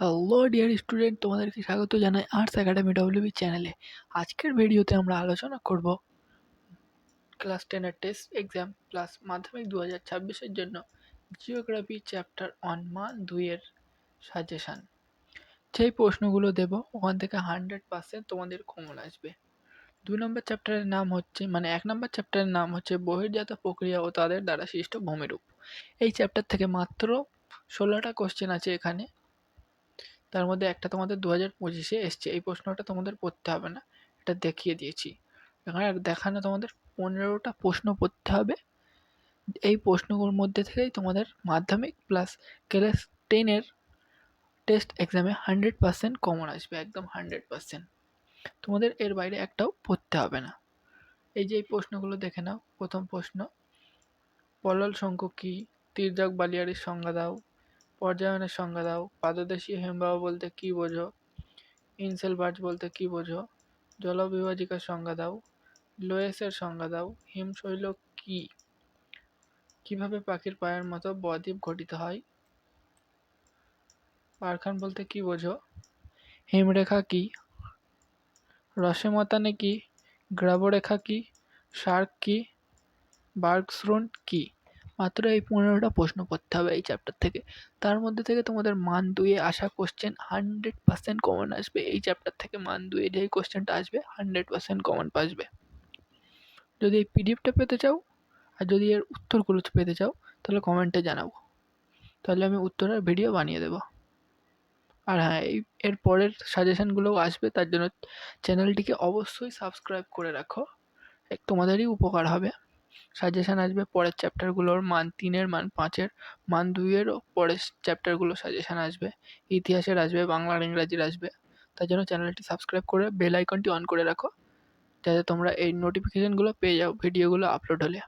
Hello dear student তোমাদেরকে স্বাগত জানাই আর্টস একাডেমি ডব্লিউবি চ্যানেলে আজকের ভিডিওতে আমরা আলোচনা করব ক্লাস টেনের টেস্ট এক্সাম প্লাস মাধ্যমিক দু হাজার ছাব্বিশের জন্য জিওগ্রাফি চ্যাপ্টার ওয়ান মান দুইয়ের সাজেশান যেই প্রশ্নগুলো দেব, ওখান থেকে হান্ড্রেড পার্সেন্ট তোমাদের কমন আসবে। দুই নম্বর চ্যাপ্টারের নাম হচ্ছে মানে এক নম্বর চ্যাপ্টারের নাম হচ্ছে বহির্জাত প্রক্রিয়া ও তাদের দ্বারা সৃষ্ট ভূমিরূপ। এই চ্যাপ্টার থেকে মাত্র ষোলোটা কোশ্চেন আছে এখানে। তার মধ্যে একটা তোমাদের দু হাজার পঁচিশে এসছে। এই প্রশ্নটা তোমাদের পড়তে হবে না। এটা দেখিয়ে দিয়েছি। এখানে দেখানো তোমাদের পনেরোটা প্রশ্ন পড়তে হবে। এই প্রশ্নগুলোর মধ্যে থেকেই তোমাদের মাধ্যমিক প্লাস ক্লাস টেনের টেস্ট এক্সামে হান্ড্রেড পার্সেন্ট কমন আসবে, একদম হান্ড্রেড পার্সেন্ট তোমাদের এর বাইরে একটাও পড়তে হবে না। এই যে এই প্রশ্নগুলো দেখে নাও। প্রথম প্রশ্ন পলল শঙ্কু কী? তির্যক বালিয়াড়ির সংজ্ঞা দাও। পর্যায়নের সংজ্ঞা দাও। পাদদেশীয় হিমবাহ বলতে কী বোঝো? ইনসেল ইনসেলবার্জ বলতে কী বোঝো? জলবিভাজিকার সংজ্ঞা দাও। লোয়েসের সংজ্ঞা দাও। হিমশৈল কী? কীভাবে পাখির পায়ের মতো বদ্বীপ গঠিত হয়? পারখান বলতে কী বোঝো? হিমরেখা কী? রসেমতানে কী? গ্রাবরেখা কী? শার্ক কী? বার্গস্রোন কী? মাত্র এই পনেরোটা প্রশ্ন পড়তে হবে এই চ্যাপ্টার থেকে। তার মধ্যে থেকে তোমাদের মান দুয়ে আসা কোশ্চেন হান্ড্রেড পার্সেন্ট কমন আসবে। এই চ্যাপ্টার থেকে মান দুয়ে যেই কোশ্চেনটা আসবে হান্ড্রেড পার্সেন্ট কমন আসবে। যদি এই পিডিএফটা পেতে চাও, আর যদি এর উত্তরগুলো পেতে চাও, তাহলে কমেন্টে জানাব তাহলে আমি উত্তরের ভিডিও বানিয়ে দেবো। আর হ্যাঁ এই এর পরের সাজেশানগুলোও আসবে, তার জন্য চ্যানেলটিকে অবশ্যই সাবস্ক্রাইব করে রাখো। তোমাদেরই উপকার হবে। সাজেশান আসবে। পরের চ্যাপ্টারগুলোর মান তিনের, মান পাঁচের, মান দুইয়েরও পরের চ্যাপ্টারগুলো সাজেশান আসবে। ইতিহাসের আসবে, বাংলার ইংরাজির আসবে। তার জন্য চ্যানেলটি সাবস্ক্রাইব করে বেল আইকনটি অন করে রাখো। যাতে তোমরা এই নোটিফিকেশানগুলো পেয়ে যাও ভিডিওগুলো আপলোড হলে।